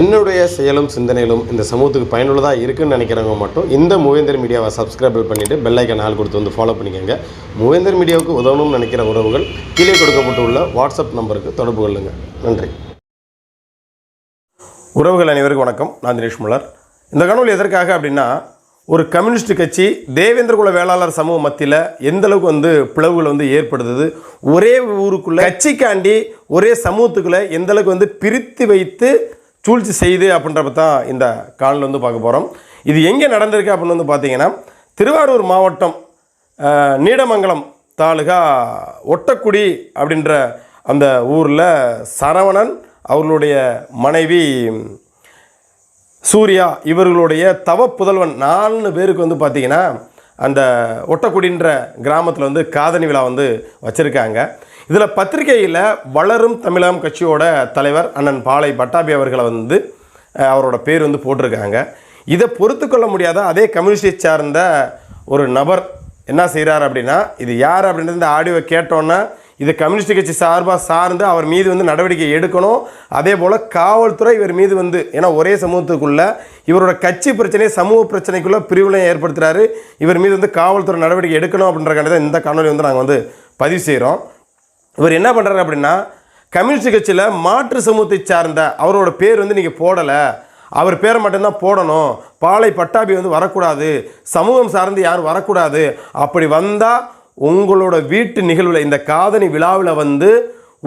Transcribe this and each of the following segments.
என்னுடைய செயலும் சிந்தனையிலும் இந்த சமூகத்துக்கு பயனுள்ளதாக இருக்குன்னு நினைக்கிறவங்க மட்டும் இந்த மூவேந்தர் மீடியாவை சப்ஸ்கிரைபிள் பண்ணிவிட்டு பெல்லைக்கன் ஆள் கொடுத்து வந்து ஃபாலோ பண்ணிக்கோங்க. மூவேந்தர் மீடியாவுக்கு உதவணும்னு நினைக்கிற உறவுகள் கீழே கொடுக்கப்பட்டுள்ள வாட்ஸ்அப் நம்பருக்கு தொடர்பு கொள்ளுங்கள் நன்றி. உறவுகள் அனைவருக்கும் வணக்கம். நான் தினேஷ் முல்லர். இந்த காணொலி எதற்காக அப்படின்னா ஒரு கம்யூனிஸ்ட் கட்சி தேவேந்திர குல வேளாளர் சமூக மத்தியில் எந்த அளவுக்கு வந்து பிளவுகள் வந்து ஏற்படுத்துது ஒரே ஊருக்குள்ள கட்சிக்காண்டி ஒரே சமூகத்துக்குள்ளே எந்த அளவுக்கு வந்து பிரித்து வைத்து சூழ்ச்சி செய்து அப்படின்றப்ப தான் இந்த காலில் வந்து பார்க்க போகிறோம் இது எங்கே நடந்திருக்கு அப்படின்னு வந்து பார்த்தீங்கன்னா திருவாரூர் மாவட்டம் நீடமங்கலம் தாலுகா ஒட்டக்குடி அப்படின்ற அந்த ஊரில் சரவணன் அவர்களுடைய மனைவி சூர்யா இவர்களுடைய தவ புதல்வன் நாலு பேருக்கு வந்து பார்த்தீங்கன்னா அந்த ஒட்டக்குடின்ற கிராமத்தில் வந்து காதணி விழா வந்து வச்சுருக்காங்க. இதில் பத்திரிகையில் வளரும் தமிழகம் கட்சியோட தலைவர் அண்ணன் பாலை பட்டாபி அவர்களை வந்து அவரோட பேர் வந்து போட்டிருக்காங்க. இதை பொறுத்து கொள்ள முடியாத அதே கம்யூனிஸ்டை சார்ந்த ஒரு நபர் என்ன செய்கிறார் அப்படின்னா இது யார் அப்படின்றது இந்த ஆடியோவை கேட்டோன்னா இது கம்யூனிஸ்ட் கட்சி சார்பாக சார்ந்து அவர் மீது வந்து நடவடிக்கை எடுக்கணும். அதே போல் காவல்துறை இவர் மீது வந்து ஏன்னா ஒரே சமூகத்துக்குள்ளே இவரோட கட்சி பிரச்சனையை சமூக பிரச்சனைக்குள்ளே பிரிவினை ஏற்படுத்துகிறாரு இவர் மீது வந்து காவல்துறை நடவடிக்கை எடுக்கணும் அப்படின்ற தான் இந்த காணொலி வந்து நாங்கள் வந்து பதிவு செய்கிறோம் இவர் என்ன பண்ணுறாரு அப்படின்னா கம்யூனிஸ்ட் கட்சியில் மாற்று சமூகத்தை சார்ந்த அவரோட பேர் வந்து நீங்கள் போடலை. அவர் பேரை மட்டும்தான் போடணும். பாலை பட்டாபி வந்து வரக்கூடாது. சமூகம் சார்ந்து யாரும் வரக்கூடாது. அப்படி வந்தால் உங்களோட வீட்டு நிகழ்வில் இந்த காதணி விழாவில் வந்து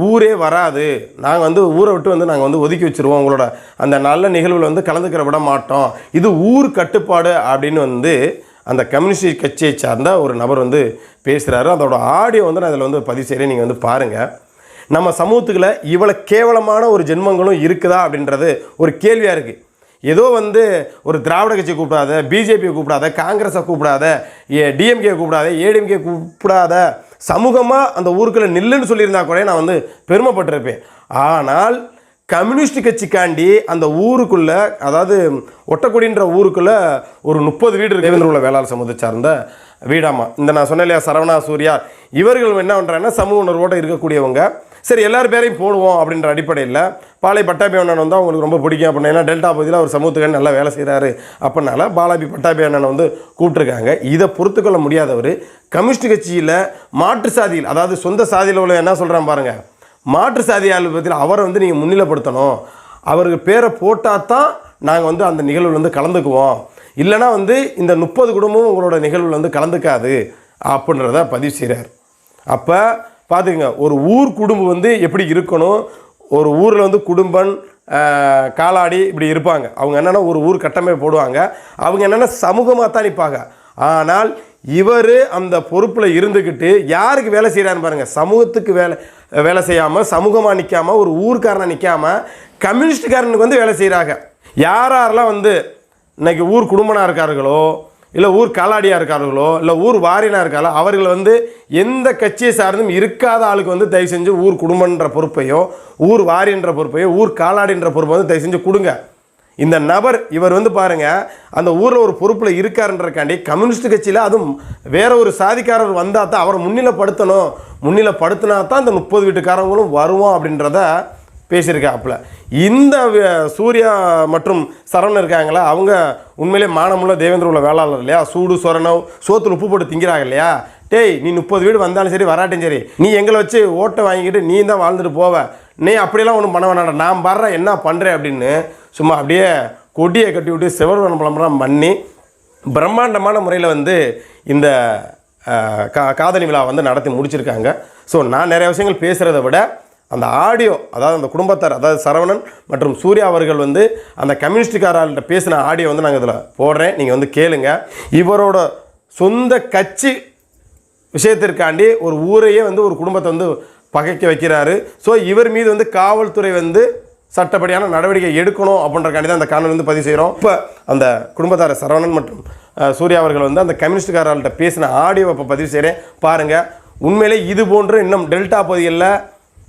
ஊரே வராது. நாங்கள் வந்து ஊரை விட்டு வந்து நாங்கள் வந்து ஒதுக்கி வச்சுருவோம். உங்களோட அந்த நல்ல நிகழ்வில் வந்து கலந்துக்கிற விட மாட்டோம். இது ஊர் கட்டுப்பாடு அப்படின்னு வந்து அந்த கம்யூனிஸ்ட் கட்சியை சார்ந்த ஒரு நபர் வந்து பேசுகிறாரு அதோட ஆடியோ வந்து நான் இதில் வந்து பதிவு செய்கிறேன் நீங்கள் வந்து பாருங்கள் நம்ம சமூகத்துக்குள்ள இவ்வளோ கேவலமான ஒரு ஜென்மங்களும் இருக்குதா அப்படின்றது ஒரு கேள்வியாக இருக்குது ஏதோ வந்து ஒரு திராவிட கட்சி கூப்பிடாத பிஜேபியை கூப்பிடாத காங்கிரஸை கூப்பிடாத ஏ டிஎம்கே கூப்பிடாத ஏடிஎம்கே கூப்பிடாத சமூகமாக அந்த ஊருக்குள்ளே நில்லுன்னு சொல்லியிருந்தா கூட நான் வந்து பெருமைப்பட்டிருப்பேன். ஆனால் கம்யூனிஸ்ட் கட்சிக்காண்டி அந்த ஊருக்குள்ள அதாவது ஒட்டக்குடின்ற ஊருக்குள்ள ஒரு முப்பது வீடு இருக்கு. உள்ள வேளாண் சமூகத்தை சார்ந்த வீடாமா. இந்த நான் சொன்னேன் இல்லையா சரவணா சூர்யா. இவர்கள் என்ன பண்ணுறாங்கன்னா சமூக உணர்வோடு இருக்கக்கூடியவங்க. சரி எல்லார் பேரையும் போடுவோம் அப்படின்ற அடிப்படையில் பாலை பட்டாபி அண்ணன் வந்து அவங்களுக்கு ரொம்ப பிடிக்கும் அப்படின்னா. ஏன்னா டெல்டா பகுதியில் அவர் சமூகத்துக்கு நல்லா வேலை செய்கிறாரு அப்படின்னால பாலாபி பட்டாபி அண்ணனை வந்து கூப்பிட்டுருக்காங்க. இதை பொறுத்துக்கொள்ள முடியாதவர் கம்யூனிஸ்ட் கட்சியில் மாற்று சாதியில் அதாவது சொந்த சாதியில் உள்ள என்ன சொல்கிறான் பாருங்கள் மாற்று சாதியாளர் பற்றியில் அவரை வந்து நீங்கள் முன்னிலைப்படுத்தணும். அவருக்கு பேரை போட்டால் தான் நாங்கள் வந்து அந்த நிகழ்வில் வந்து கலந்துக்குவோம். இல்லைனா வந்து இந்த முப்பது குடும்பமும் உங்களோட நிகழ்வில் வந்து கலந்துக்காது அப்படின்றத பதிவு செய்கிறார் அப்போ பார்த்துக்கங்க ஒரு ஊர் குடும்பம் வந்து எப்படி இருக்கணும்? ஒரு ஊரில் வந்து குடும்பம் காலாடி இப்படி இருப்பாங்க. அவங்க என்னென்னா ஒரு ஊர் கட்டமைப்பு போடுவாங்க. அவங்க என்னென்னா சமூகமாக தான் நிற்பாங்க ஆனால் இவர் அந்த பொறுப்பில் இருந்துக்கிட்டு யாருக்கு வேலை செய்கிறான்னு பாருங்கள் சமூகத்துக்கு வேலை வேலை செய்யாமல் சமூகமாக நிற்காமல் ஒரு ஊர்க்காரனை நிற்காம கம்யூனிஸ்ட்காரனுக்கு வந்து வேலை செய்கிறாங்க யார் யாரெல்லாம் வந்து இன்னைக்கு ஊர் குடும்பனாக இருக்கார்களோ இல்லை ஊர் காலாடியாக இருக்கார்களோ இல்லை ஊர் வாரினாக இருக்காங்களோ அவர்கள் வந்து எந்த கட்சியை சார்ந்தும் இருக்காத ஆளுக்கு வந்து தயவு செஞ்சு ஊர் குடும்பன்ற பொறுப்பையோ ஊர் வாரின்ற பொறுப்பையோ ஊர் காலாடின்ற பொறுப்பை வந்து தயவு செஞ்சு கொடுங்க. இந்த நபர் இவர் வந்து பாருங்க அந்த ஊரில் ஒரு பொறுப்பில் இருக்காருன்றக்காண்டி கம்யூனிஸ்ட் கட்சியில் அதுவும் வேற ஒரு சாதிக்காரர் வந்தால் தான் அவரை முன்னிலைப்படுத்தணும். முன்னிலைப்படுத்தினா தான் இந்த முப்பது வீட்டுக்காரங்களும் வருவோம் அப்படின்றத பேசியிருக்காப்புல. இந்த சூர்யா மற்றும் சரவணன் இருக்காங்களா? அவங்க உண்மையிலே மானமுள்ள தேவேந்திர உள்ள வேளாளர் இல்லையா? சூடு சொரணம் சோத்தில் உப்பு போட்டு திங்கிறாங்க இல்லையா? டேய் நீ முப்பது வீடு வந்தாலும் சரி வராட்டும் சரி நீ எங்களை வச்சு ஓட்டை வாங்கிக்கிட்டு நீ தான் வாழ்ந்துட்டு போவ. நீ அப்படியெல்லாம் ஒன்றும் பண்ண வேணாடா நான் வர்றேன் என்ன பண்ணுறேன் அப்படின்னு சும்மா அப்படியே கொடியை கட்டி விட்டு சிவர்வனம் பலம்பரம் பண்ணி பிரம்மாண்டமான முறையில் வந்து இந்த கா காதலி விழா வந்து நடத்தி முடிச்சிருக்காங்க. ஸோ நான் நிறைய விஷயங்கள் பேசுகிறத விட அந்த ஆடியோ அதாவது அந்த குடும்பத்தார் அதாவது சரவணன் மற்றும் சூர்யா அவர்கள் வந்து அந்த கம்யூனிஸ்டுக்காரர்கிட்ட பேசின ஆடியோ வந்து நாங்கள் இதில் போடுறேன். நீங்கள் வந்து கேளுங்க. இவரோட சொந்த கட்சி விஷயத்திற்காண்டி ஒரு ஊரையே வந்து ஒரு குடும்பத்தை வந்து பகைக்க வைக்கிறாரு. ஸோ இவர் மீது வந்து காவல்துறை வந்து சட்டப்படியான நடவடிக்கை எடுக்கணும் அப்படின்றக்காண்டி தான் அந்த காணொலி வந்து பதிவு செய்கிறோம் இப்போ அந்த குடும்பத்தார சரவணன் மற்றும் சூர்யா அவர்கள் வந்து அந்த கம்யூனிஸ்ட்காரர்கள்ட்ட பேசின ஆடியோ இப்போ பதிவு செய்கிறேன் பாருங்கள் உண்மையிலே இது போன்று இன்னும் டெல்டா பகுதிகளில்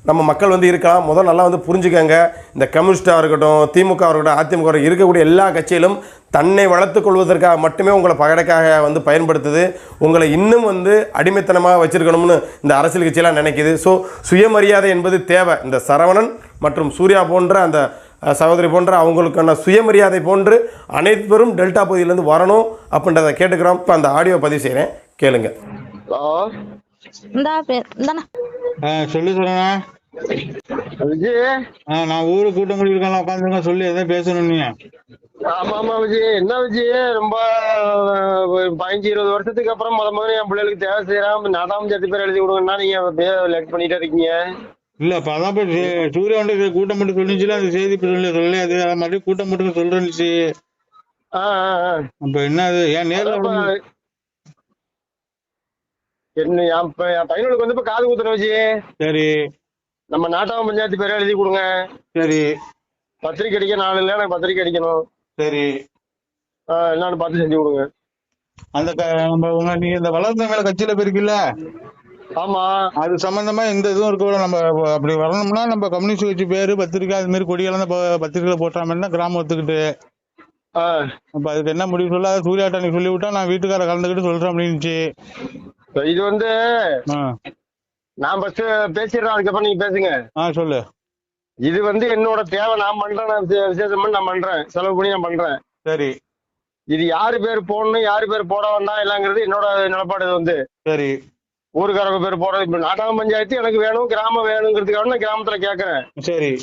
நம்ம மக்கள் வந்து இருக்கலாம் முதல் நல்லா வந்து புரிஞ்சுக்கங்க. இந்த கம்யூனிஸ்டாக இருக்கட்டும் திமுக இருக்கட்டும் அதிமுக இருக்கக்கூடிய எல்லா கட்சியிலும் தன்னை வளர்த்துக் கொள்வதற்காக மட்டுமே உங்களை பகடைக்காக வந்து பயன்படுத்துது. உங்களை இன்னும் வந்து அடிமைத்தனமாக வச்சுருக்கணும்னு இந்த அரசியல் கட்சியெல்லாம் நினைக்குது. ஸோ சுயமரியாதை என்பது தேவை. இந்த சரவணன் மற்றும் சூர்யா போன்ற அந்த சகோதரி போன்ற அவங்களுக்கான சுயமரியாதை போன்று அனைவரும் டெல்டா பகுதியிலேருந்து வரணும் அப்படின்றத கேட்டுக்கிறோம். இப்போ அந்த ஆடியோ பதிவு செய்கிறேன் கேளுங்கள் இந்தா இந்தாண்ணா. சொல்லு சொல்லண்ணா விஜய் நான் ஊரு கூட்டம் கூடி இருக்கலாம் உட்காந்துருங்க சொல்லி எதாவது பேசணும் நீ ஆமா ஆமா விஜய் என்ன விஜய் ரொம்ப பதினஞ்சு இருபது வருஷத்துக்கு அப்புறம் முத முதல்ல என் பிள்ளைகளுக்கு தேவை செய்யறான் நாதாம் சேர்த்து பேர் எழுதி கொடுங்கன்னா நீங்க லேட் பண்ணிட்டே இருக்கீங்க. இல்ல இப்ப அதான் சூ- சூர்யா வந்து கூட்டம் மட்டும் சொல்லிச்சுல அந்த செய்தி இப்ப சொல்லி சொல்லி அது மறுபடியும் கூட்டம் மட்டும் ஆ. அப்ப என்ன அது? ஏன் நேர்ல என்ன என் ப- என் பையனுக்கு வந்து இப்ப காது குத்துன விஜய் சரி. நம்ம நாட்டாம் பஞ்சாயத்து பேரை எழுதி கொடுங்க. சரி. பத்திரிக்கை அடிக்க நாலு இல்லை எனக்கு பத்திரிக்கை அடிக்கணும். சரி. ஆ, என்னன்னு பார்த்து செஞ்சு கொடுங்க. அந்த க- நம்ம உங்க நீ இந்த வளர்ந்த மேல கட்சியில போயிருக்கீல்ல? ஆமா. அது சம்பந்தமா எந்த இதுவும் இருக்க கூட நம்ம அப்படி வரணும்னா நம்ம கம்யூனிஸ்ட் கட்சி பேரு பத்திரிக்கை அது மாதிரி கொடியெல்லாம் ப- பத்திரிக்கையில போட்டாமன்னா கிராமம் ஒத்துக்கிட்டு. ஆ, அப்ப அதுக்கு என்ன முடிவு சொல்ல அது சூர்யாட்ட நீ சொல்லி விட்டா நான் வீட்டுக்கார கலந்துக்கிட்டு சொல்றேன் அப்படின்னுச்சு. இது வந்து நான் ஃபர்ஸ்ட் பேசிடுறேன் அதுக்கப்புறம் நீங்க பேசுங்க. ஆ சொல்லு. இது வந்து என்னோட தேவை நான் பண்றேன் நான் விசே- விசேஷம் பண்ணி நான் பண்றேன் செலவு பண்ணி நான் பண்றேன். சரி. இது யாரு பேர் போடணும் யாரு பேர் போட வேண்டாம் இல்லங்கிறது என்னோட நிலப்பாடு இது வந்து. சரி. ஊருக்காரங்க பேர் போடுறது இப்ப நாட்டாள பஞ்சாயத்து எனக்கு வேணும் கிராமம் வேணுங்கிறதுக்காக நான் கிராமத்துல கேக்குறேன். சரி.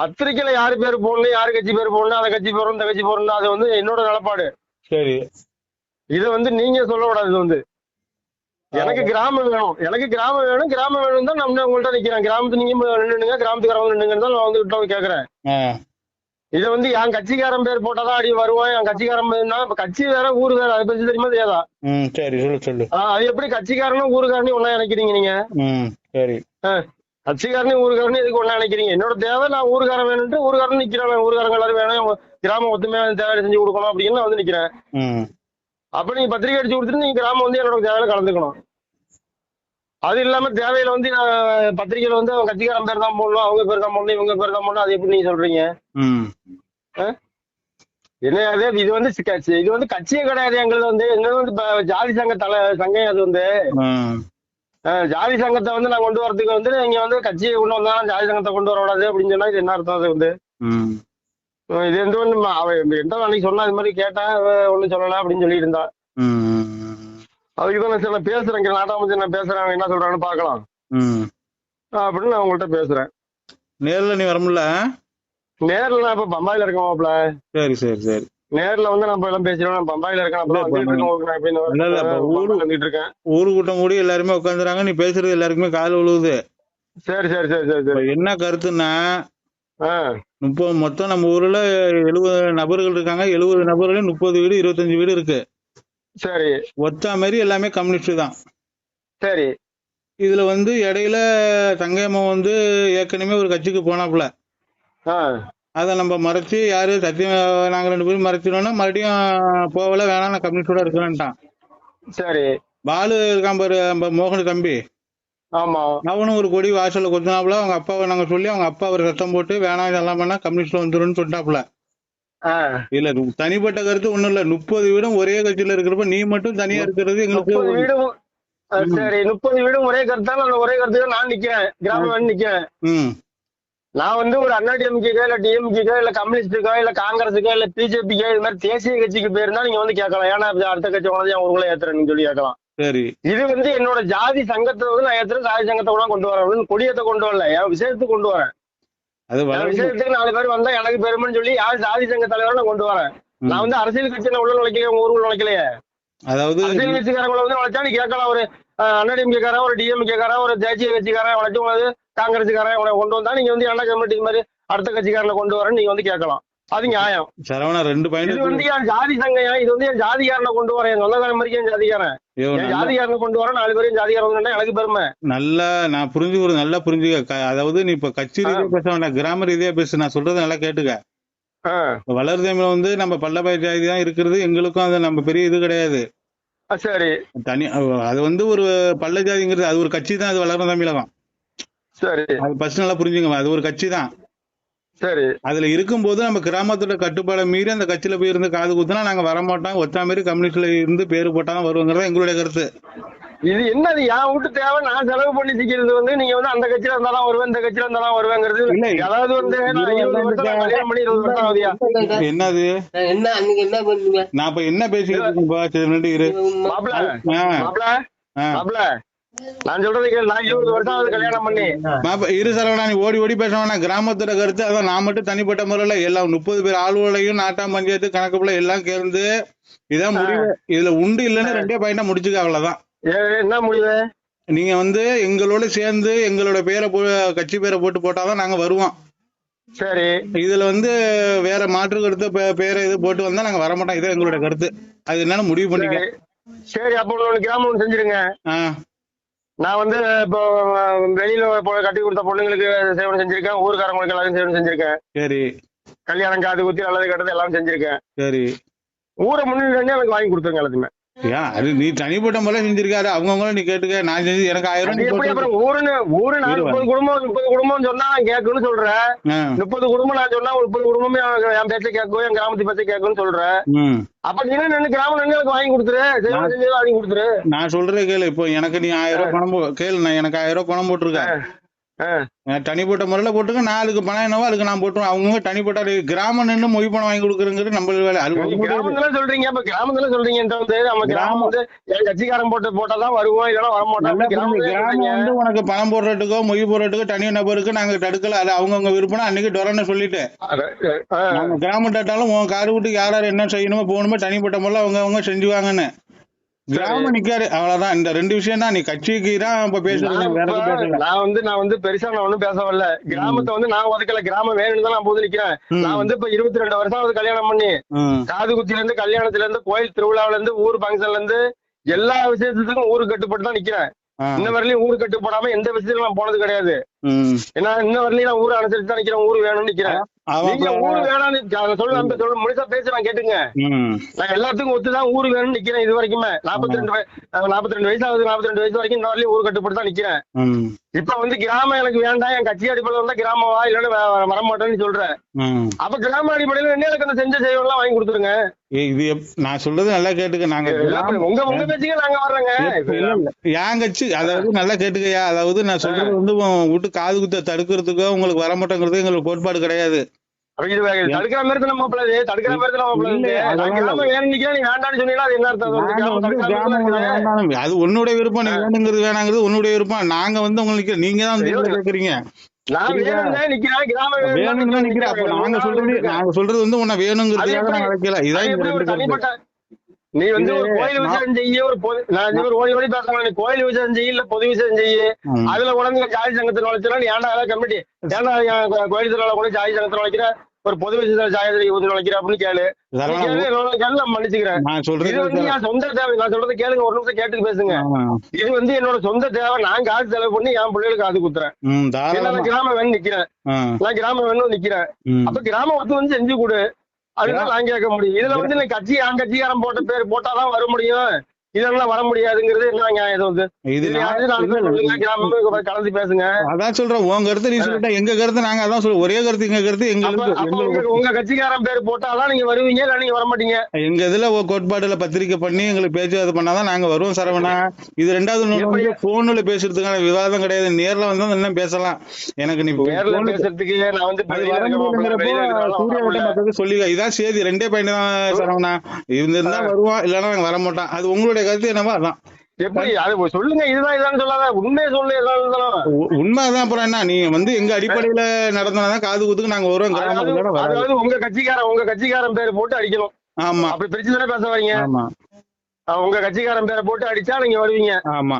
பத்திரிக்கையில யாரு பேர் போடணும் யாரு கட்சி பேர் போடணும் அந்த கட்சி போடணும் இந்த கட்சி போடணும் அது வந்து என்னோட நிலப்பாடு. சரி. இதை வந்து நீங்க சொல்லக்கூடாது இது வந்து. எனக்கு கிராமம் வேணும். எனக்கு கிராமம் வேணும். கிராமம் வேணும் தான் நான் உங்கள்ட்ட நிக்கிறேன். கிராமத்து நீங்க நின்னுங்க. கிராமத்துக்காரங்க நின்னுங்க தான் நான் வந்து விட்டவங்க கேக்குறேன். இதை வந்து என் கட்சிக்காரன் பேர் போட்டாதான் அடி வருவான். என் கட்சிக்காரன் பேர்னா இப்ப கட்சி வேற ஊர் வேற அதை பத்தி தெரியுமா தெரியாதா? சரி சொல்லு சொல்லு. அது எப்படி கட்சிக்காரனும் ஊருக்காரனையும் ஒண்ணா நினைக்கிறீங்க நீங்க? சரி. கட்சிக்காரனையும் ஊருக்காரனையும் எதுக்கு ஒண்ணா நினைக்கிறீங்க என்னோட தேவை நான் ஊருக்காரன் வேணும்ட்டு ஊருக்காரன் நிக்கிறேன். ஊருக்காரங்க எல்லாரும் வேணும். அவங்க கிராம ஒத்துமையா தேவை செஞ்சு கொடுக்கணும் அப்படின்னு நான் வந்து நிக்கிறேன். அப்ப நீங்க பத்திரிக்கை அடிச்சு கொடுத்துட்டு நீங்க கிராமம் வந்து என்னோட தேவையில கலந்துக்கணும். அது இல்லாம தேவையில வந்து நான் பத்திரிக்கையில வந்து அவங்க கட்சிக்காரன் பேர் தான் போடணும் அவங்க பேர் தான் போடணும் இவங்க பேர் தான் போடணும் அது எப்படி நீங்க சொல்றீங்க? என்ன அது இது வந்து கட்சி- இது வந்து கட்சியே கிடையாது எங்களுக்கு வந்து எங்களுக்கு வந்து இப்ப ஜாதி சங்க தலை சங்கம் அது வந்து. ஜாதி சங்கத்தை வந்து நான் கொண்டு வரதுக்கு வந்து நீங்க வந்து கட்சியை கொண்டு வந்தா ஜாதி சங்கத்தை கொண்டு வரக்கூடாது அப்படின்னு சொன்னா இது என்ன அர்த்தம் அது வந்து? இது வந்து ஒண்ணு அவ எந்த அன்னைக்கு சொன்னா இது மாதிரி கேட்டேன் அவ ஒண்ணும் சொல்லல அப்படின்னு சொல்லிட்டு இருந்தா தான் நான் நான் பேசுறேன் நாட்டாமச்சு நான் பேசுறேன் என்ன சொல்றாங்கன்னு பார்க்கலாம். ம். அஹ், அப்படின்னு நான் உங்கள்ட்ட பேசுறேன். நேர்ல நீ வரமுல்ல? நேர்ல நான் இப்ப பம்பாயில இருக்கேன் சரி சரி சரி. நேர்ல வந்து நம்ம எல்லாம் பேசிடுவோம் நான் பம்பாயில இருக்கேன் ஊரு- கூட்டம் கூடி எல்லாருமே உட்காந்துறாங்க நீ பேசுறது எல்லாருக்குமே காது விழுவுது சரி சரி சரி சரி என்ன கருத்துன்னா முப்பது மொத்தம் நம்ம ஊர்ல எழுபது நபர்கள் இருக்காங்க. எழுபது நபர்கள் முப்பது வீடு இருபத்தஞ்சு வீடு இருக்கு. சரி. ஒத்தா மாதிரி எல்லாமே கம்யூனிஸ்ட் தான். சரி. இதுல வந்து இடையில தங்கையம்மா வந்து ஏற்கனவே ஒரு கட்சிக்கு போனாப்புல. அதை நம்ம மறைச்சு யாரு சத்தியம் நாங்க ரெண்டு பேரும் மறைச்சிடோம்னா மறுபடியும் போகல வேணாம் நான் கம்யூனிஸ்டோட இருக்கிறேன்ட்டான். சரி. பாலு இருக்கான் பாரு நம்ம மோகன் தம்பி. ஆமா. அவனும் ஒரு கொடி வாசல்ல கொத்தினாப்புல அவங்க அப்பாவை நாங்க சொல்லி அவங்க அப்பா அவர் சத்தம் போட்டு வேணாம் இதெல்லாம் பண்ணா கம்யூனிஸ்ட்ல வந்துருன்னு சொல்லிட்டாப்புல. இல்ல தனிப்பட்ட கருத்து ஒண்ணும் இல்ல. முப்பது வீடும் ஒரே கட்சியில இருக்கிறப்ப நீ மட்டும் தனியா இருக்கிறது எங்களுக்கு முப்பது வீடும் ஆ, சரி முப்பது வீடும் ஒரே கருத்தா நான் ஒரே கருத்துக்கு நான் நிக்கிறேன். கிராமம் நிக்கிறேன். நான் வந்து ஒரு அண்ணா டிஎம்கேக்கோ இல்ல டிஎம்கேக்கோ இல்ல கம்யூனிஸ்டுக்கோ இல்ல காங்கிரஸுக்கோ இல்ல பிஜேபிக்கோ இது மாதிரி தேசிய கட்சிக்கு பேருந்தா நீங்க வந்து கேட்கலாம். ஏன்னா அடுத்த கட்சி வந்து என் ஊர்ல ஏத்துறேன்னு சொல்லி கேட்கலாம். சரி. இது வந்து என்னோட ஜாதி சங்கத்தை வந்து நான் ஏத்துறேன் ஜாதி சங்கத்தை கூட கொண்டு வரேன். கொடியத்தை கொண்டு வரல. என் விஷயத்துக்கு கொண்டு வரேன். அது விஷயத்துக்கு நாலு பேர் வந்தா எனக்கு பெருமைன்னு சொல்லி யார் ஜாதி சங்க தலைவரை நான் கொண்டு வரேன். நான் வந்து அரசியல் கட்சியில உள்ள நுழைக்கல உங்க ஊருக்குள்ள நுழைக்கலையே. அதாவது அரசியல் கட்சிக்காரங்களை வந்து நுழைச்சா நீ கேட்கலாம். ஒரு அண்ணாடிஎம் கேட்கறேன் ஒரு டிஎம் கேட்கறேன் ஒரு தேசிய கட்சிக்காரன் உழைச்சு உங்களுக்கு காங்கிரஸுக்காரன் உங்களை கொண்டு வந்தா நீங்க வந்து அண்ணா கம்யூனிட்டி மாதிரி அடுத்த கட்சிக்காரனை கொண்டு வரேன் நீங்க வந்து கேட்கலாம். அது நியாயம் சரவணா ரெண்டு இது பையனுக்கு வந்து என் ஜாதி சங்கம் இது வந்து என் ஜாதிகாரனை கொண்டு வரேன் என் சொந்தக்காரன் மாதிரி என் ஜாதிகாரன்? என் ஜாதிகாரனை கொண்டு வரேன் நாலு பேரும் ஜாதிகாரன் எனக்கு பெருமை. நல்லா நான் புரிஞ்சு ஒரு நல்லா புரிஞ்சுக்க. அதாவது நீ இப்ப கட்சி ரீதியா பேச வேண்டாம் கிராம ரீதியா பேசு நான் சொல்றதை நல்லா கேட்டுக்க. ஆ, இப்ப வளர்தேமில வந்து நம்ம பல்லபாய் ஜாதி தான் இருக்கிறது எங்களுக்கும் அது நம்ம பெரிய இது கிடையாது. சரி. தனி அது வந்து ஒரு பள்ள ஜாதிங்கிறது அது ஒரு கட்சி தான் அது வளர்ந்த தமிழகம் சரி. அது ஃபர்ஸ்ட் நல்லா புரிஞ்சுங்க அது ஒரு கட்சி தான். சரி. அதுல இருக்கும்போது நம்ம கிராமத்தோட கட்டுப்பாடை மீறி அந்த கட்சியில போய் இருந்து காது குத்துனா நாங்க வரமாட்டோம். ஒத்தா மாதிரி கம்யூனிஸ்ட்ல இருந்து பேரு போட்டாதான் வருவோங்கிறதா எங்களுடைய கருத்து. இது என்னது? என் வீட்டு தேவை நான் செலவு பண்ணி சிக்கிறது வந்து நீங்க வந்து அந்த கட்சியில இருந்தாலும் வருவேன் இந்த கட்சியில இருந்தாலும் வருவேங்கிறது இல்ல. அதாவது வந்து கல்யாணம் பண்ணி இருபது வருஷம் ஆகுதியா என்னது? நான் என்ன அன்னைக்கு என்ன பண்ணுவீங்க? நான் இப்ப என்ன பேசிட்டு இருக்கேன்ப்பா சரி நின்று இரு மாப்பிள. மாப்பிள? நான் சொல்றது கேளு. நான் இருபது வருஷம் ஆகுது கல்யாணம் பண்ணி. மாப்ப இரு சரவணா நீ ஓடி ஓடி பேச வேணாம் கிராமத்தோட கருத்து அதான் நான் மட்டும் தனிப்பட்ட முறையில எல்லாம் முப்பது பேர் ஆளுகளையும் நாட்டாம் பஞ்சாயத்து கணக்குப்புல எல்லாம் சேர்ந்து இதான் முடிவு இதுல உண்டு இல்லைன்னு ரெண்டே பாயிண்டா முடிச்சுக்க அவ்வளவுதான். ஏ, என்ன முடிவு? நீங்க வந்து எங்களோட சேர்ந்து எங்களோட பேரை போ கட்சி பேரை போட்டு போட்டாதான் நாங்க வருவோம். சரி. இதுல வந்து வேற மாற்று கருத்து பேரை இது போட்டு வந்தா நாங்க வர மாட்டோம் இதான் எங்களோட கருத்து. அது என்னன்னு முடிவு பண்ணிக்க. சரி. அப்போ கிராமம் செஞ்சிருங்க. நான் வந்து இப்போ வெளியில கட்டி கொடுத்த பொண்ணுங்களுக்கு சேவனம் செஞ்சிருக்கேன். ஊருக்காரங்களுக்கு எல்லாரும் சேவனம் செஞ்சிருக்கேன். சரி. கல்யாணம் காது குத்தி நல்லது கெட்டது எல்லாம் செஞ்சிருக்கேன். சரி. ஊரை முன்னிட்டு எனக்கு வாங்கி கொடுத்துருங்க எல்லாத்தையுமே. ஏன்? அது நீ தனிப்பட்ட முறையில செஞ்சிருக்காரு. அவங்கவுங்கள நீ கேட்டுக்க. நான் செஞ்சு எனக்கு ஆயிரம் அப்புறம் ஊருன்னு ஊரு முப்பது குடும்பம் முப்பது குடும்பம் சொன்னா சொல்றேன் ஆ, முப்பது குடும்பம் நான் சொன்னா முப்பது குடும்பமே என் பேச்சை கேட்கும் என் கிராமத்து பேச்சை கேட்கும்னு சொல்றேன் ம். அப்ப நீ நின்று கிராமம் நின்று வாங்கி கொடுத்துரு. வாங்கி கொடுத்துரு. நான் சொல்றேன் கேளு. இப்போ எனக்கு நீ ஆயிரம் ரூபாய் பணம் கேளு. நான் எனக்கு ஆயிரம் ரூபாய் பணம் போட்டிருக்கேன். தனிப்பட்ட முறையில போட்டுருக்கேன் நாளுக்கு பணம் என்னவோ அதுக்கு நான் போட்டுருவேன். அவங்க தனிப்பட்ட கிராமம் நின்று மொய் பணம் வாங்கி கொடுக்குறங்கிறது நம்ம வேலை. அது கிராமத்துல சொல்றீங்க. அப்ப கிராமத்துல சொல்றீங்க வந்து நம்ம கிராமம் வந்து என் கட்சிக்காரன் போட்டு போட்டாதான் வருவோம். இல்லைன்னா வர. கிராமத்துல கிராமம் வந்து உனக்கு பணம் போடுறதுக்கோ மொய் போடுறதுக்கோ தனி நபருக்கு நாங்க தடுக்கல. அது அவங்கவுங்க விருப்பம் அன்னைக்கு டொரன்னு சொல்லிட்டு கிராமம் டாட்டாலும் உன் காடு வீட்டுக்கு யார் யார் என்ன செய்யணுமோ போகணுமோ தனிப்பட்ட முறையில் அவங்க அவங்க செஞ்சுவாங்கன்னு. கிராமம் நிக்காது அவ்வளவுதான். இந்த ரெண்டு விஷயம் தான். நீ கட்சிக்கு தான் இப்ப பேசுறது நான் வந்து நான் வந்து பெருசா நான் ஒண்ணும் பேச வரல. கிராமத்தை வந்து நான் ஒதுக்கல. கிராமம் வேணும்னு தான் நான் போது நிக்கிறேன். நான் வந்து இப்ப இருபத்தி ரெண்டு வருஷம் ஆகுது கல்யாணம் பண்ணி. காது குத்தில இருந்து கல்யாணத்துல இருந்து கோயில் திருவிழாவுல இருந்து ஊர் ஃபங்க்ஷன்ல இருந்து எல்லா விஷயத்துக்கும் ஊருக்கு கட்டுப்பட்டு தான் நிக்கிறேன். இன்ன வரலையும் ஊருக்கு கட்டுப்படாம எந்த விஷயத்துக்கும் நான் போனது கிடையாது. ஏன்னா இன்ன வரலையும் ஊரை அனுசரிச்சு தான் நிக்கிறேன் ஊர் வேணும்னு நிக்கிறேன். நீங்க ஊர் வேணாம்னு சொல்ல அந்த சொல்ல முழுசா பேச நான் கேட்டுங்க நான் எல்லாத்துக்கும் ஒத்துதான் ஊர் வேணும்னு நிக்கிறேன் இது வரைக்குமே. நாற்பத்தி ரெண்டு நாற்பத்தி ரெண்டு வயசு ஆகுது நாற்பத்தி ரெண்டு வயசு வரைக்கும் இன்ன வரலையும் ஊர் கட்டுப்பட்டு தான் நிக்கிறேன். இப்ப வந்து கிராமம் எனக்கு வேண்டாம் என் கட்சி அடிப்படையில் வந்தா கிராமம் வா இல்லைன்னு வர மாட்டேன்னு சொல்றேன். அப்ப கிராம அடிப்படையில் என்ன எனக்கு அந்த செஞ்ச செய்வெல்லாம் வாங்கி கொடுத்துருங்க. இது நான் சொல்றது நல்லா கேட்டுக்க நாங்க உங்க உங்க பேச்சுக்கு நாங்க வர்றோங்க. என் கட்சி அதாவது நல்லா கேட்டுக்கயா அதாவது நான் சொல்றது வந்து வீட்டு காது குத்த தடுக்கிறதுக்கோ உங்களுக்கு வர மாட்டேங்கிறது எங்களுக்கு கோட்பாடு கிடையாது. தடுக்கிற மாதிரி நம்ம பிள்ளை தடுக்கிற மாதிரி அது உன்னுடைய விருப்பம் நீ வேணுங்கிறது வேணாங்கிறது உன்னுடைய விருப்பம். நாங்க வந்து உங்களுக்கு நீங்க தான் கேக்குறீங்க. நாங்க சொல்றது நாங்க சொல்றது வந்து உன்னை வேணுங்கிறதுக்காக நாங்க வைக்கல இதான் நீ வந்து ஒரு கோயில் விசேஷம் செய்ய ஒரு பொது நான் ஒரு ஓடி ஓடி பேசுறேன் நீ கோயில் விசேஷம் செய்ய இல்ல பொது விசேஷம் செய்ய. அதுல உடனே ஜாதி சங்கத்தை நுழைச்சா நீ ஏன்டா கமிட்டி? ஏன்டா கோயில் திருவிழா கூட ஜாதி சங்கத்தை நுழைக்கிற ஒரு பொது விசேஷம் ஜாதி ஊதி நுழைக்கிற அப்படின்னு கேளு. கேளு, நான் மன்னிச்சுக்கிறேன். இது வந்து என் சொந்த தேவை. நான் சொல்றது கேளுங்க ஒரு நிமிஷம் கேட்டு பேசுங்க. இது வந்து என்னோட சொந்த தேவை. நான் காசு செலவு பண்ணி என் பிள்ளைகளுக்கு காது குத்துறேன் நான் கிராமம் வேணும் நிக்கிறேன். நான் கிராமம் வேணும் நிக்கிறேன். அப்ப ஒத்து வந்து செஞ்சு கொடு. அதுதான் நான் கேட்க முடியும்? இதுல வந்து கட்சி என் கட்சிக்காரன் போட்ட பேர் போட்டாதான் வர முடியும். இதெல்லாம் வர முடியாதுங்கிறது என்ன இது வந்து? இது கலந்து பேசுங்க. அதான் சொல்றேன் உன் கருத்து நீ சொல்லிட்ட எங்க கருத்து நாங்க அதான் சொல்ல ஒரே கருத்து எங்க கருத்து அப்ப உங்க உங்க கட்சிக்காரன் பேர் போட்டாதான் நீங்க வருவீங்க இல்ல நீங்க வர மாட்டீங்க எங்க இதுல கோட்பாடுல பத்திரிக்கை பண்ணி எங்களுக்கு பேச்சுவார்த்தை பண்ணாதான் நாங்க வருவோம் சரவணா. இது ரெண்டாவது போன்ல பேசுறதுக்கான விவாதம் கிடையாது. நேர்ல வந்தா என்ன பேசலாம். எனக்கு நீ பேசுறதுக்கு நான் வந்து சொல்லிக்க. இதான் சேதி ரெண்டே பையன் தான் சரவணா. இருந்திருந்தா வருவோம் இல்லைன்னா நாங்க வர மாட்டோம். அது உங்களுடைய கருத்து என்னவோ அதான். எப்படி? அது சொல்லுங்க இதுதான் இதுதான் சொல்லாத. உண்மையை சொல்லு உண்மைதான் அப்புறம் என்ன? நீ வந்து எங்க அடிப்படையில நடந்தனாதான் காது குத்துக்கு நாங்க வருவோம் அதாவது உங்க கட்சிக்காரன் உங்க கட்சிக்காரன் பேர் போட்டு அடிக்கணும். ஆமா. அப்படி பிரிச்சு தானே பேச வரீங்க ஆமா உங்க கட்சிக்காரன் பேரை போட்டு அடிச்சா நீங்க வருவீங்க. ஆமா.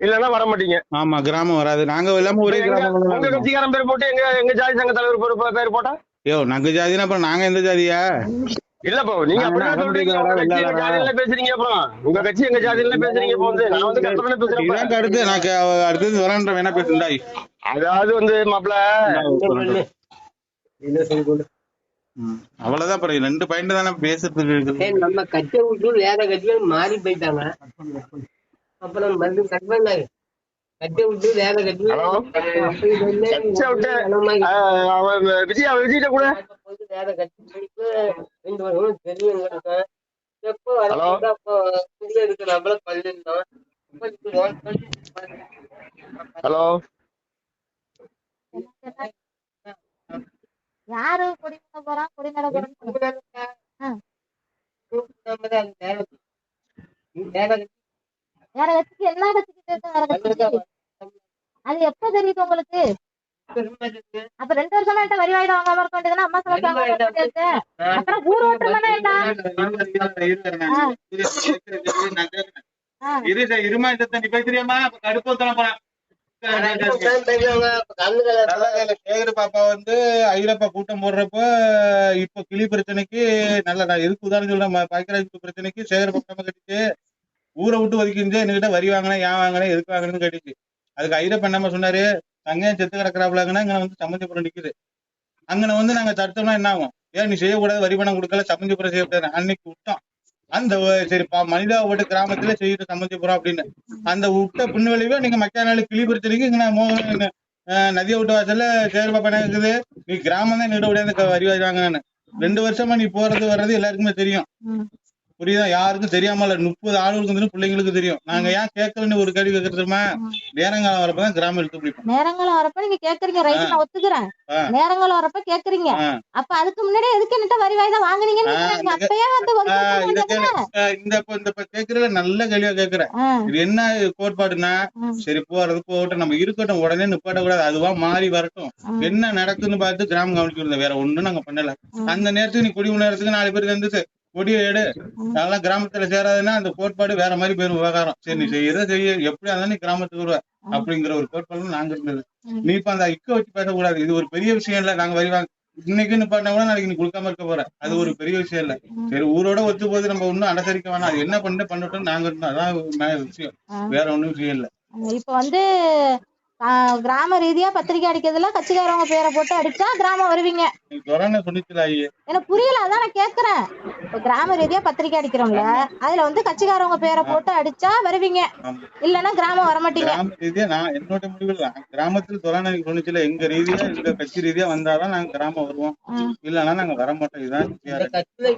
இல்லன்னா வர மாட்டீங்க. ஆமா கிராமம் வராது. நாங்க எல்லாமே ஒரே கிராமம் உங்க கட்சிக்காரன் பேர் போட்டு எங்க எங்க ஜாதி சங்க தலைவர் பேர் போட்டா? யோ நாங்க ஜாதினா அப்புறம் நாங்க எந்த ஜாதியா? இல்ல இப்போ நீங்க பேசுறீங்க அப்புறம் உங்க கட்சி எங்க ஜாதியில பேசுறீங்க இப்போ வந்து. நான் வந்து கஷ்டப்பட இதான் பேசுறேன் கருத்து நான் க- அடுத்தது வரேன்ற வேணா பேசுண்டாய் அதாவது வந்து மாப்பிள. அவ்வளவுதான் அப்புறம் ரெண்டு பாயிண்ட் தானே பேசுறதுக்கு நம்ம கட்சியை விட்டு வேற கட்சிகள் மாறி போயிட்டாங்க. அப்புறம் மறுபடியும் கட் விஜய் விஜய்கிட்ட கூட? ஹலோ? ஹலோ? யாரு கொடி நட போறா? கொடி நட போறான்னு. வேற கட்சிக்கு என்ன கட்சிக்கு வேற கட்சிக்கு அது எப்ப தெரியுது உங்களுக்கு அப்ப ரெண்டு வருஷமா என்கிட்ட வரி வாய்தா வாங்காம இருக்க வேண்டியதுன்னா அம்மா வேண்டியது அப்புறம் ஊர் ஓட்டுறதுனா என்ன. இருமா நீ பேசுறியம்மா கடுப்பு போறான் சேகர் பாப்பா வந்து ஐயரப்பா கூட்டம் போடுறப்ப இப்ப கிளி பிரச்சனைக்கு நல்ல நான் எதுக்கு உதாரணம் சொல்றேன் பாய்க்கராஜ் பிரச்சனைக்கு சேகர் பாப்பா கட்டிச்சு ஊரை விட்டு ஒதுக்கிஞ்சு என்கிட்ட வரி வாங்கினேன் ஏன் வாங்கினேன் எதுக்கு வாங்கினேன்னு கேட்டுச்சு அதுக்கு ஐயரப்பா என்ன சொன்னாரு? தங்கையும் செத்து கிடக்குறாப்லாங்கன்னா இங்க வந்து சம்மந்திபுரம் நிக்குது. அங்கன வந்து நாங்க தடுத்தோம்னா என்ன ஆகும்? ஏன் நீ செய்யக்கூடாது வரி பணம் கொடுக்கல சம்மந்திபுரம் செய்யக்கூடாது அன்னைக்கு விட்டோம். அந்த சரி சரிப்பா மனிதா ஓட்டு கிராமத்துல செய்யுது சம்மந்திபுரம் அப்படின்னு. அந்த விட்ட பின் விளைவே நீங்க மக்கா நாள் கிளி பிரச்சனைக்கு இங்க மோகன் நதிய நதியை விட்டு வாசல்ல சேகர் இருக்குது? நீ கிராமம் தான் நிட முடியாது வரி வாங்குறாங்கன்னு ரெண்டு வருஷமா நீ போறது வர்றது எல்லாருக்குமே தெரியும். புரியுதா? யாருக்கும் தெரியாம இல்ல முப்பது ஆளுகளுக்கு தெரியும் பிள்ளைங்களுக்கு தெரியும். நாங்க ஏன் கேட்கலன்னு ஒரு கேள்வி கேட்கறது தெரியுமா நேரங்காலம் வரப்பதான் கிராமம் எடுத்து பிடிப்போம் நேரங்கள் வரப்ப நீங்க கேக்குறீங்க ரைட் நான் ஒத்துக்கிறேன். ஆ. நேரங்கள் வரப்ப கேக்குறீங்க. அப்ப அதுக்கு முன்னாடி எதுக்கு என்கிட்ட வரி வாய்தா வாங்குனீங்கன்னு அப்பயே வந்து இந்த இப்ப இந்த கேக்குறதுல நல்ல கேள்வியா கேக்குறேன் இது என்ன கோட்பாடுனா ம். சரி போறது போகட்டும். நம்ம இருக்கட்டும். உடனே நிப்பாட்ட கூடாது அதுவா மாறி வரட்டும். என்ன நடக்குதுன்னு பார்த்து கிராமம் கவனிக்கிறது வேற ஒண்ணும் நாங்க பண்ணல. அந்த நேரத்துக்கு நீ குடி நேரத்துக்கு நாலு பேர் வந்து கொடியை எடு. அதெல்லாம் கிராமத்துல சேராதுன்னா அந்த கோட்பாடு வேற மாதிரி பேரும் விவகாரம். சரி நீ செய்யற செய்ய. எப்படியா இருந்தாலும் நீ கிராமத்துக்கு வருவ. அப்படிங்கிற ஒரு கோட்பாடு நாங்க இருந்தது. நீ இப்ப அந்த இக்க வச்சு பேசக்கூடாது. இது ஒரு பெரிய விஷயம் இல்ல. நாங்க வரி வாங்க இன்னைக்கு நிப்பாட்டினா கூட நாளைக்கு நீ கொடுக்காம இருக்க போற. அது ஒரு பெரிய விஷயம் இல்ல. சரி ஊரோட ஒத்து போது நம்ம ஒண்ணும் அனுசரிக்க வேணாம். அது என்ன பண்ண பண்ணட்டும் நாங்க இருந்தோம். அதான் விஷயம். வேற ஒண்ணும் விஷயம் இல்ல. இப்ப வந்து கிராம ரீதியா பத்திரிக்கை அடிக்கிறதுல கட்சிக்காரவங்க பேரை போட்டு அடிச்சா கிராமம் வருவீங்க. எனக்கு புரியல அதான் நான் கேக்குறேன். இப்ப கிராம ரீதியா பத்திரிக்கை அடிக்கிறோம்ல அதுல வந்து கட்சிக்காரவங்க பேரை போட்டு அடிச்சா வருவீங்க. இல்லன்னா கிராமம் வர மாட்டீங்க கிராம ரீதியா நான் என்னோட முடிவில் தான் கிராமத்துல கொரோனா சொன்னிச்சுல எங்க ரீதியா எங்க கட்சி ரீதியா வந்தாதான் நாங்க கிராமம் வருவோம். இல்லன்னா நாங்க வர மாட்டோம் இதுதான் இந்த கட்சி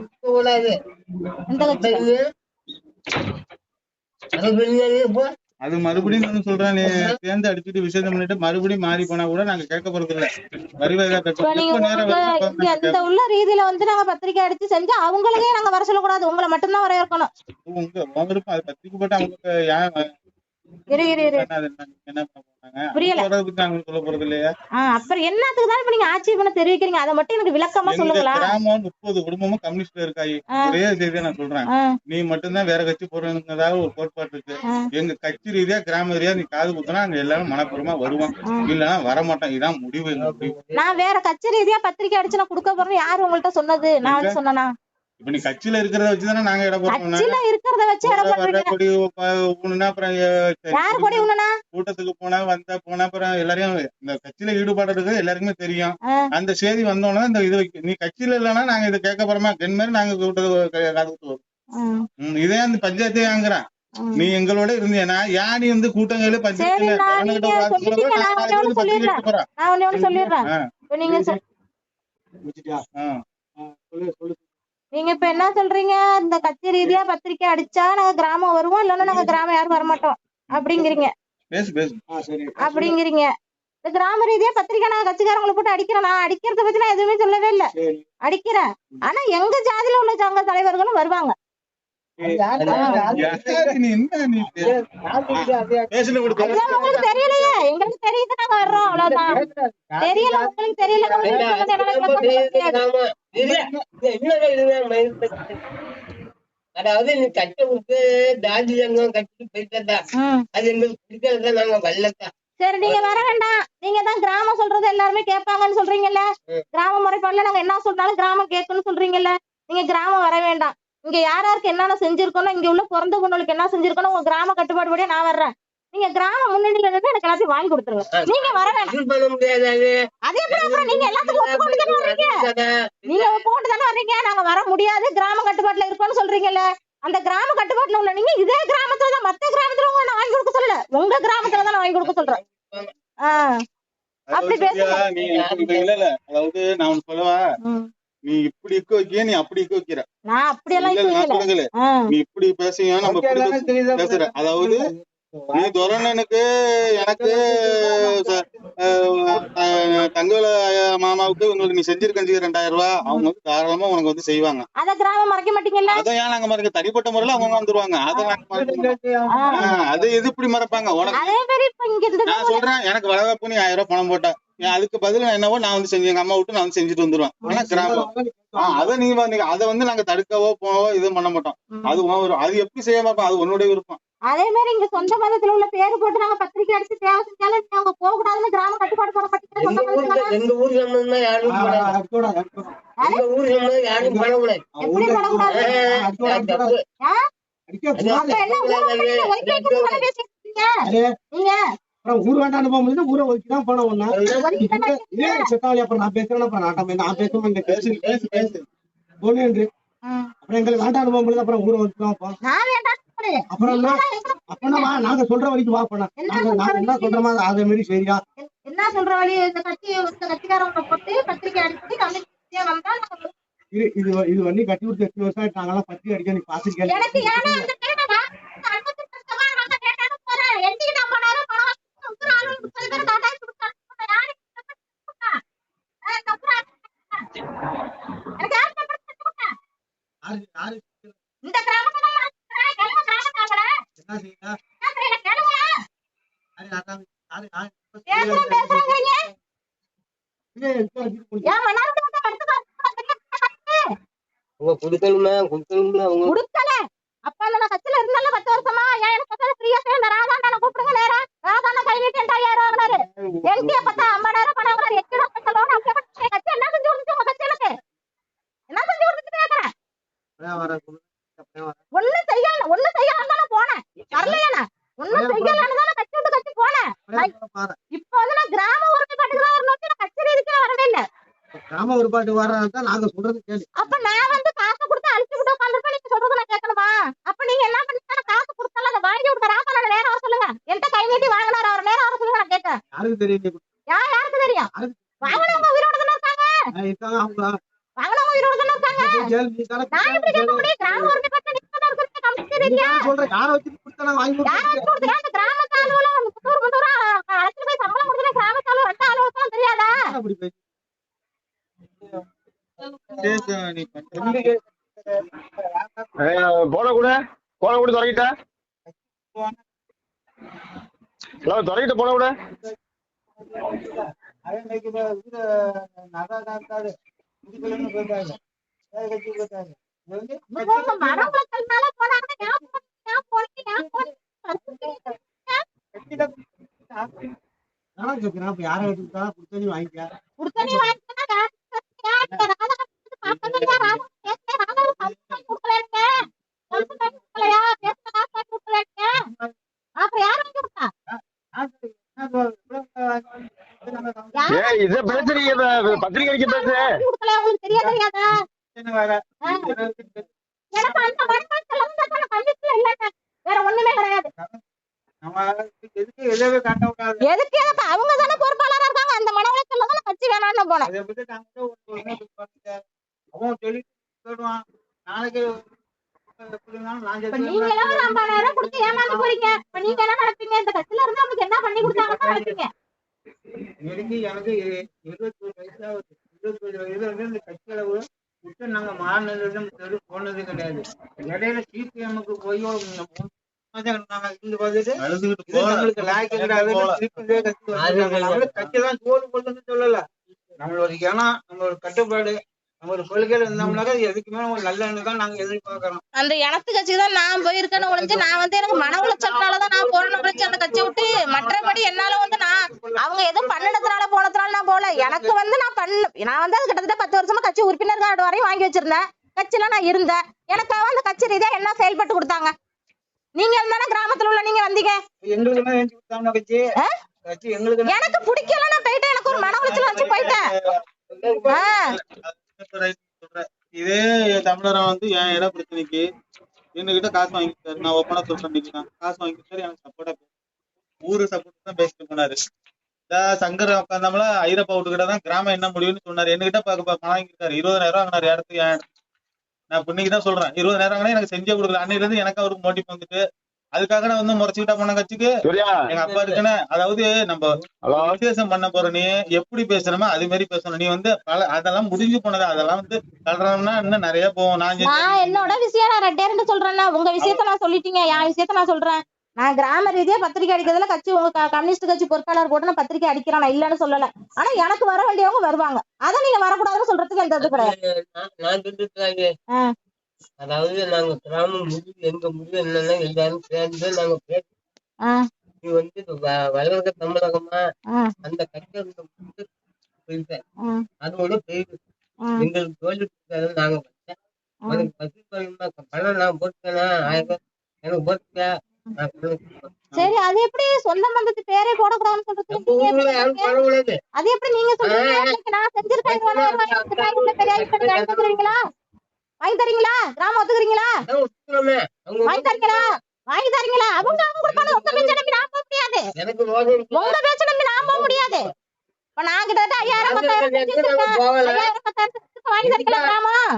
அது மறுபடியும் நான் சொல்றேன் நீ சேர்ந்து அடிச்சுட்டு விசேஷம் பண்ணிட்டு மறுபடியும் மாறி போனா கூட நாங்க கேட்க போறது இல்ல. அப்ப இந்த உள்ள ரீதியில வந்து நாங்க பத்திரிக்கை அடிச்சு செஞ்சா அவங்களுக்கே நாங்க வர சொல்லக்கூடாது. உங்களை மட்டும்தான் வர இருக்கணும் உங்க உங்க விருப்பம். அது பத்திரிக்கை போட்டு அவங்க ஏன் இரு இரு இரு. என்ன புரியல. அப்புறம் என்னத்துக்கு தான் இப்ப நீங்க ஆட்சேபனை தெரிவிக்கிறீங்க? அதை மட்டும் எனக்கு விளக்கமா சொல்லுங்களா? கிராமம் முப்பது குடும்பமும் கம்யூனிஸ்ட்ல இருக்காயி. ஒரே செய்தியா நான் சொல்றேன். நீ மட்டும்தான் வேற கட்சி போறதுங்கிறதாக ஒரு கோட்பாடு இருக்கு. எங்க கட்சி ரீதியா கிராம ரீதியா நீ காது குத்துனா அங்க எல்லாரும் மனப்பூர்வமா வருவான் இல்லன்னா வர மாட்டான். இதான் முடிவு நான் வேற கட்சி ரீதியா பத்திரிக்கை அடிச்சு நான் கொடுக்க போறேன் யாரு உங்கள்ட்ட சொன்னது? நான் வந்து சொன்னனா? இப்ப நீ கட்சியில இருக்கிறத வச்சுதானே நாங்க இடம் போறோம் கட்சியில இருக்கிறத வச்சு இடம் ஊனுனா அப்புறம் யாரு கூட உண்ணனா கூட்டத்துக்கு போனா வந்தா போனா அப்புறம் எல்லாரையும் இந்த கட்சியில ஈடுபாடு இருக்கிறது எல்லாருக்குமே தெரியும். அந்த செய்தி வந்தோடனே இந்த இது வைக்க- நீ கட்சியில இல்லைன்னா நாங்க இதை கேட்க போறோமா? என் மாதிரி நாங்க கூட்டத்துக்கு ம், இதே அந்த பஞ்சாயத்தே வாங்குறேன். நீ எங்களோட இருந்தீனா யானி வந்து கூட்டங்களே பஞ்சாயத்துல சொல்லிடுறேன். நீங்க இப்ப என்ன சொல்றீங்க இந்த கட்சி ரீதியா பத்திரிக்கை அடிச்சா நாங்க கிராமம் வருவோம் இல்லன்னா நாங்க கிராமம் யாரும் வரமாட்டோம் அப்படிங்கிறீங்க பேசு பேசு அப்படிங்கிறீங்க இந்த கிராம ரீதியா பத்திரிக்கை நான் கட்சிக்காரங்களை போட்டு அடிக்கிறேன் நான் அடிக்கிறத பத்தி நான் எதுவுமே சொல்லவே இல்ல அடிக்கிறேன் ஆனா எங்க ஜாதியில உள்ள சங்க தலைவர்களும் வருவாங்க உங்களுக்கு தெரியலையே எங்களுக்கு தெரியுது நாங்க வர்றோம் அவ்வளவுதான் தெரியல உங்களுக்கு தெரியல அதாவது நீ கட்ட விட்டு தாஜி சங்கம் கட்டி போயிட்டா ம். அது எங்களுக்கு பிடிக்காத நாங்க வல்லத்தா சரி நீங்க வர வேண்டாம். நீங்க தான் கிராமம் சொல்றது எல்லாருமே கேட்பாங்கன்னு சொல்றீங்கல்ல? கிராம முறைப்பாடுல நாங்க என்ன சொன்னாலும் கிராமம் கேட்கணும்னு சொல்றீங்கல்ல? நீங்க கிராமம் வர வேண்டாம். இங்க யார் யாருக்கு என்னென்ன செஞ்சிருக்கணும் இங்க உள்ள பிறந்த பொண்ணுகளுக்கு என்ன செஞ்சிருக்கணும் உங்க கிராம கட்டுப்பாடு படியே நான் வர்றேன். நீங்க கிராம முன்னணியில இருந்து எனக்கு எல்லாத்தையும் வாங்கி கொடுத்துருங்க. நீங்க வர முடியாது அது. எப்படி அப்புறம் நீங்க எல்லாத்துக்கும் ஒப்புக்கொண்டு தானே வர்றீங்க? நீங்க ஒப்புக்கொண்டு தானே வர்றீங்க? நாங்க வர முடியாது. கிராம கட்டுப்பாட்டுல இருக்கோம்னு சொல்றீங்கல்ல. அந்த கிராம கட்டுப்பாட்டுல உள்ள நீங்க இதே கிராமத்துல தான் மத்த கிராமத்துல உங்களை நான் வாங்கி கொடுக்க சொல்லல. உங்க கிராமத்துல தான் நான் வாங்கி கொடுக்க சொல்றேன். ஆஹ் அப்படி இல்ல அதாவது நான் உனக்கு சொல்லவா? ம். நீ இப்படி இருக்க வைக்கிய நீ அப்படி இருக்க வைக்கிற நான் சொல்லல ஆஹ் நீ இப்படி பேசுங்க நம்ம பேசுற. அதாவது நீ துரணனுக்கு எனக்கு தங்கவேல மாமாவுக்கு உங்களுக்கு நீ செஞ்சிருக்கஞ்சி ரெண்டாயிரம் ரூபாய். அவங்க வந்து தாராளமா உனக்கு வந்து செய்வாங்க. அத கிராமம் மறைக்க மாட்டீங்கல்ல? அதை ஏன் நாங்க மறக்க தனிப்பட்ட முறையில அவங்க வந்துருவாங்க. அதை நாங்க அது இது இப்படி மறப்பாங்க? உனக்கு அதே மாதிரி இப்ப இங்க இருந்து நான் சொல்றேன் எனக்கு வளகாப்பு நீ ஆயிரம் ரூபாய் பணம் போட்ட. ஏன் அதுக்கு பதில் என்னவோ நான் வந்து செஞ்சு எங்க அம்மா விட்டு நான் வந்து செஞ்சுட்டு வந்துருவேன். ஆனா கிராமம். அதை நீ வந்து அதை வந்து நாங்க தடுக்கவோ போவோ இதுவும் பண்ண மாட்டோம். அது. அது எப்படி செய்ய மாட்டோம் அது உன்னுடைய விருப்பம். அதே மாதிரி இங்க சொந்த மதத்துல உள்ள பேரு போட்டு நாங்க பத்திரிக்கை அடிச்சு தேவை செஞ்சாலும் நீங்க அவங்க போக கூடாதுன்னு கிராம கட்டுப்பாடு போட மாட்டீங்க சொந்த எங்க ஊர் எங்க ஊர் சம்பந்தமா யாரும் எங்க சம்பந்தம் யாரும் எப்படி வேண்டாம் போகும்போது ஊரை ஒதுக்கி தான் போன இதே செத்தாவளி அப்புறம் நான் பேசுறேன் அப்புறம் நான் நான் பேசுவேன் பேசு பேசு பேசு. ஒண்ணு. அப்புறம் எங்களுக்கு வேண்டாம் போகும்போது அப்புறம் ஊரை ஒதுக்கி தான் போறோம் நான் வேண்டாம் சொன்னேன். அப்புறம் என்ன? நீங்க சொல்ற வரைக்கும் வா போனா நாங்க என்ன சொல்றோமோ அதை மாதிரி சரியா? என்ன சொல்ற வழி? இந்த கட்சி கட்சிக்காரவங்க போட்டு பத்திரிக்கை வந்தா நாங்க இது இது இது வண்டி கட்டி கொடுத்து எட்டு வருஷம் ஆயிட்டு நாங்கெல்லாம் பத்தி அடிக்க நீ பாத்துருக்கேன் எனக்கு ஏன்னா அந்த டைம்ல நான் அறுபத்தி வருஷமா நாங்க கேட்டாலும் போறேன். என்கிட்ட நான் போனாலும் பணம் வாங்கி கொடுக்குற ஆளு முப்பது பேர் காட்டாயி கொடுத்தாலும் போறேன். யாரு கிட்ட போய் கொடுத்தா? ஆ, இந்த அப்புறம் எனக்கு யார் நம்பர் கொடுத்தா? இந்த கிராமத்துல நான் இருக்கிறேன். கிழமை கிராமத்தாங்களா? என்ன செய்யுங்க நான் தெரியல, கேளுங்க. யாரு யாரு யாரு யாரு பேசுறேன், பேசுறேங்கிறீங்க. இதே எடுத்து வச்சுட்டு போய் ஏன் மன்னார்குடி வந்து அடுத்த காலத்துல தெரியாது. குடுக்கணுமா குடுக்கணும்ல அவங்க. கொடுக்கல. அப்ப நான் கட்சியில இருந்தாலும் பத்து வருஷமா ஏன் எனக்கு பத்தல ஃப்ரீயா சேர்ந்த ராதாண்ணா கூப்பிடுங்க நேரா. ராதாண்ணா கை நீட்டி என்கிட்ட ஐயாயிரம் வாங்கினாரு என்கிட்ட பத்தா ஐம்பதாயிரம் பணம் வாங்கினாரு எக்கடா பத்த லோன் அப்படியே கட்டி கட்சி என்ன செஞ்சு கொடுத்துச்சு உங்க கட்சி எனக்கு என்ன செஞ்சு கொடுத்துட்டு கேக்குறேன் ஒண்ணும் செய்யல ஒண்ணும் செய்யலாம் தானே போனேன். வரலையா ஒண்ணும் செய்யலன்னு தானே கட்சி விட்டு கட்சி போனேன். இப்போ வந்து நான் கிராம ஒருமைப்பாட்டுக்கு தான் வரணும் நான் கட்சி ரீதிக்கு வரவே இல்லை. கிராம ஒருபாட்டு வர்றதான் நாங்க சொல்றது கேளு. அப்ப நான் வந்து காசு கொடுத்து அழிச்சு விட்டு உட்காந்துருப்பேன் நீங்க சொல்றதை நான் கேட்கணுமா அப்ப நீங்க என்ன பண்ணீங்க காசு கொடுத்தாலும் அதை வாங்கி விடுற ராசா நான் நேரம் வர சொல்லுங்க என்கிட்ட கை நீட்டி வாங்கினாரு அவர் நேரம் வர சொல்லுங்க நான் கேட்கேன் யாருக்கு தெரியும் யார் யாருக்கு தெரியும்? வாங்கினவங்க உயிரோட தானே இருக்காங்க? அவங்க உயிரோட தானே நான் கேட்க முடியும்? கிராம கமிட்டி யாரை வச்சு கொடுத்தா வாங்கி கொடுத்து? அந்த கிராமத்து ஆளுவல போய் சம்பளம் கிராமத்து ஆளு ரெண்டு தெரியாதா? அப்படி. போன கூட? போன கூட தொடங்கிட்ட ஹலோ தொடங்கிட்ட போன கூட? மன உளைச்சல்னால போனாங்க ஏன் போனீங்க ஏன் போனீங்க ஏன் போனீங்க நானும் யாரை வாங்கிக்க? அப்புறம் யார் இத பேசுறீங்க இத பத்திரிக்கை அடிக்க பேசு. எதுக்கு அவங்க தானே பொறுப்பாளரா இருக்காங்க. அந்த மன உளைச்சல்ல தான் கட்சி வேணாம்னு போனேன். நாளைக்கு நீங்க எல்லாம் ஐம்பதாயிரம் கொடுத்து ஏமாந்து போறீங்க. நீங்க என்ன நினைப்பீங்க? இந்த கட்சியில இருந்து உங்களுக்கு என்ன பண்ணி கொடுத்தாங்கன்னு நினைப்பீங்க. நெருங்கி எனக்கு இரு- இருபத்தி ஒரு வயசு ஆகுது இருபத்தி ஒரு வயசுல இருந்து இந்த கட்சியில கூட விட்டு நாங்க மாறினது தெரு போனது கிடையாது. இடையில சிபிஎம்முக்கு போய் கட்சி கட்சி தான் சோறு போட்டுன்னு சொல்லல. நம்மளோட இனம் நம்மளோட கட்டுப்பாடு நம்மளோட கொள்கையில இருந்தோம்னாக்கா எதுக்குமே ஒரு நல்ல தான் நாங்க எதிர்பார்க்கறோம். அந்த இனத்து கட்சி தான் நான் போயிருக்கேன்னு ஒழிஞ்சு நான் வந்து எனக்கு மன உளைச்சல்னாலதான் நான் போறேன்னு ஒழிஞ்சு அந்த கட்சியை விட்டு மற்றபடி என்னால வந்து நான் அவங்க எதுவும் பண்ணினதுனால போனதுனால நான் போல எனக்கு வந்து நான் பண்ண நான் வந்து அது கிட்டத்தட்ட பத்து வருஷமா கட்சி உறுப்பினர் கார்டு வரையும் வாங்கி வச்சிருந்தேன். கட்சியில நான் இருந்தேன். எனக்கு அந்த கட்சி ரீதியா என்ன செயல்பட்டு கொடுத்தாங்க? நீங்க தானே கிராமத்துல உள்ள நீங்க வந்தீங்க. எனக்கு பிடிக்கல நான் போயிட்டேன். எனக்கு ஒரு மன உளைச்சல் வச்சு போயிட்டேன். ஆ. இதே தமிழரா வந்து என் இட பிரச்சனைக்கு என்கிட்ட காசு வாங்கிட்டாரு நான் ஒப்பனா சொல்றேன் நான். காசு வாங்கிட்டாரு எனக்கு சப்போர்ட்டா ஊரு சப்போர்ட் தான் பேசிட்டு போனாரு சங்கர் உட்காந்தாமல ஐரப்பா வீட்டுக்கிட்ட தான் கிராமம் என்ன முடியும்னு சொன்னாரு. என்கிட்ட பாக்க பணம் வாங்கிருக்காரு இருபதாயிரம் வாங்கினாரு இடத்துக்கு நான் இன்னைக்கு தான் சொல்றேன். இருபதாயிரம் வாங்கினா எனக்கு செஞ்சே கொடுக்கல. அன்னையில இருந்து எனக்கு அவருக்கு மோட்டிவ் வந்துட்டு அதுக்காக நான் வந்து முறைச்சுக்கிட்டா போன கட்சிக்கு? சூர்யா. எங்க அப்பா இருக்குன்னு அதாவது நம்ம விசேஷம் பண்ண போற நீ எப்படி பேசணுமோ அது மாதிரி பேசணும். நீ வந்து பல அதெல்லாம் முடிஞ்சு போனது அதெல்லாம் வந்து கல்றோம்னா இன்னும் நிறைய போகும். நான் என்னோட விஷயம் நான் ரெண்டே ரெண்டு சொல்றேன்னா உங்க விஷயத்த நான் சொல்லிட்டீங்க. என் விஷயத்த நான் சொல்றேன். நான் கிராம ரீதியா பத்திரிக்கை அடிக்கிறதுல கட்சி உங்க கம்யூனிஸ்ட் கட்சி பொறுப்பாளர் போட்டு நான் பத்திரிக்கை அடிக்கிறேன். நான் இல்லன்னு சொல்லல. ஆனா எனக்கு வர வேண்டியவங்க வருவாங்க. அதை நீங்க வரக்கூடாதுன்னு சொல்றதுக்கு எந்த இது கிடையாது. அதாவது நாங்க கிராம முடிவு எங்க முடிவு என்னன்னா எல்லாரும் சேர்ந்து நாங்க பேசி நீ வந்து இது வ- வளர்க தமிழகமா அந்த கட்சி போயிட்டேன் ஆ, அது ஒண்ணு போயிடுது ஆ. எங்களுக்கு தோல்வி நாங்க வச்சேன் உனக்கு பசி பணமா பணம் நான் போட்டுக்கேனா ஆயிரம் எனக்கு போட்டுக்க. சரி அது எப்படி சொந்த பந்தத்து பேரே போடக்கூடாதுன்னு சொல்றதுக்கு நம்ம நீங்க எப்படி ஊர்ல யாரும் சொல்றீங்க? பண்ண கூடாது அது எப்படி நீங்க சொல்றீங்க? நான் செஞ்சிருக்கேன். வாங்கி தரீங்களா? கட்டி கிராமம் ஒத்துக்கிறீங்களா? வாங்கி தரீங்களா? வாங்கி தரீங்களா? அவங்க அவங்க கொடுப்பாங்க. உங்க பேச்ச நம்பி நான் போக முடியாது. உங்க பேச்ச நம்பி நான் போக முடியாது. இப்ப நான் கிட்டத்தட்ட ஐயாயிரம் பத்தாயிரம் ஐயாயிரம் பத்தாயிரத்துக்கு வாங்கி தரீங்களா கிராமம்?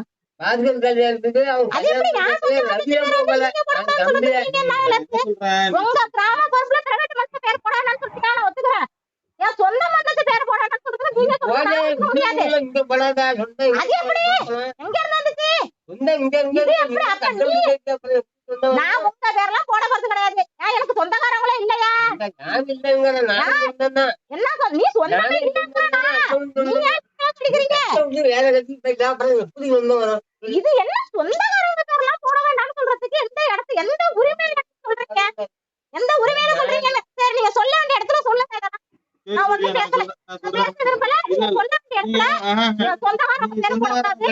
உங்க கிராம பொறுப்புல பிரைவேட் பஸ் பேர் போடான்னு சொல்லிட்டு நான் ஒத்துக்கிறேன் என் சொந்த மந்தத்து பேர் போடான்னு நீங்க ஒத்துக்க முடியாது. அது எப்படி? நான் உங்க பேர்லாம் போட போறது கிடையாது எனக்கு சொந்தக்காரங்களே இல்லையா. என்ன நீ வரும். இது என்ன சொந்தக்காரங்க பேர்லாம் போட வேண்டாம்னு சொல்றதுக்கு எந்த இடத்து எந்த உரிமையில சொல்றீங்க? எந்த உரிமையில சொல்றீங்க? சரி நீங்க சொல்ல வேண்டிய இடத்துல சொல்லுங்க. நான் ஒண்ணும் பேசல. பேச விரும்பல நீங்க சொல்ல வேண்டிய இடத்துல சொந்தக்காரங்க போடக்கூடாது